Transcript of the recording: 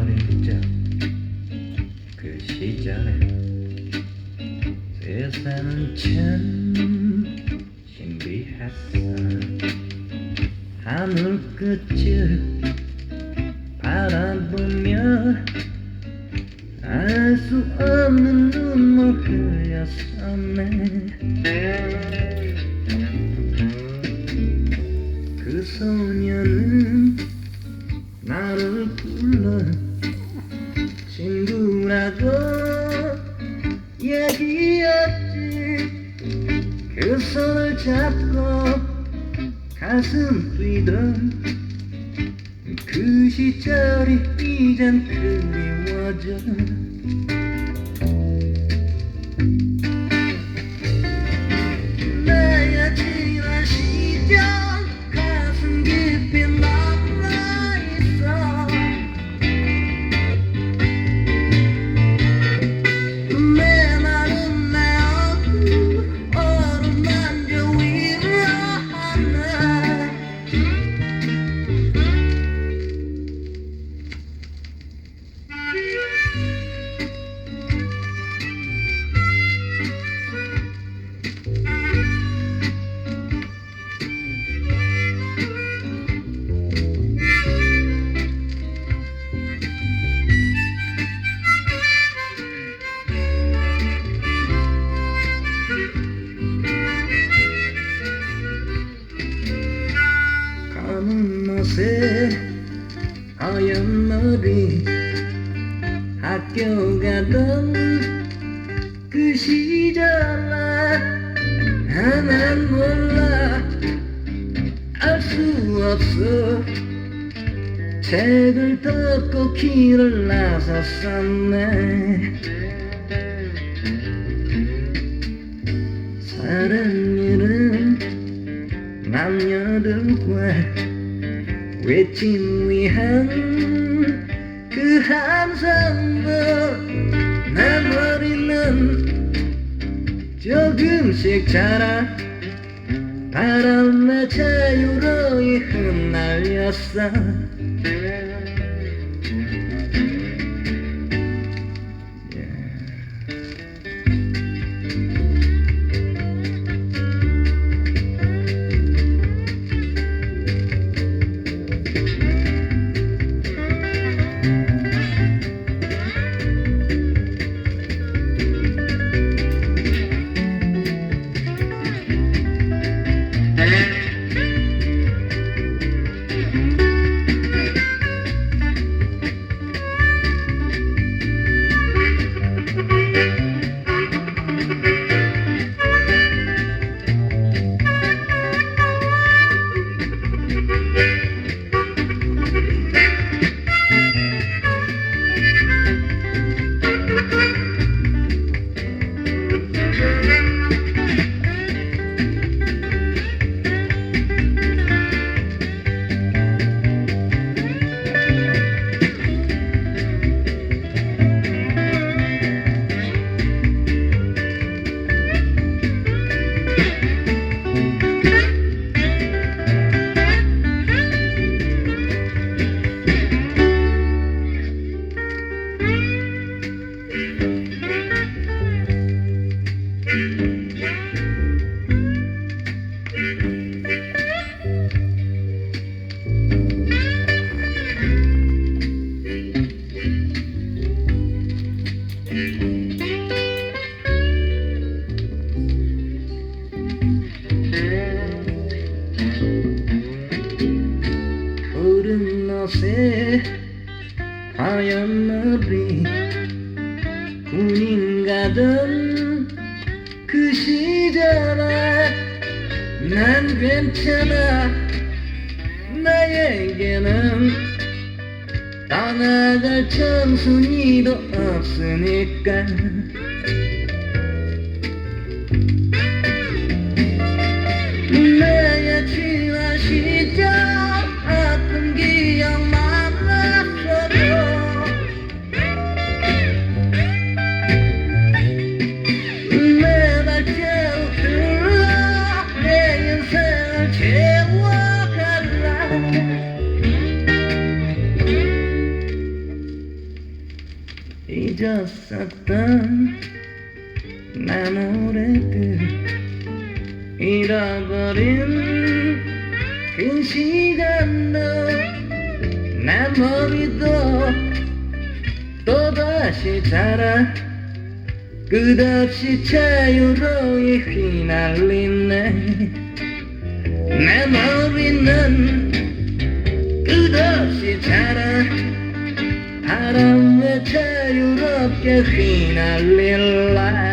나 어린 적그 시절에. 세상은 참 신비했어. 하늘 끝을 바라보며 알 수 없는 눈물 흘렸었네. 그 소녀 잡고 가슴 뛰던 그 시절이 이젠 그리워져 옷에 하얀 머리 학교 가던 그 시절에 나는 몰라 알 수 없어. 책을 덮고 길을 나섰었네. 일은 남녀들과 외침 위한 그 함성도 내 머리는 조금씩 자라. 바람에 자유로이 흩날렸어 푸른 옷에 하얀 머리 군인 가던 그 시절에 난 괜찮아. 나에게는 떠나갈 청순이도 없으니까 잊었었던 난 오래듯 잃어버린 그 시간도 내 머리도 또다시 자라 끝없이 자유로이 휘날리네. 내 머리는 끝없이 자라 바람에 자 유롭게 휘날릴라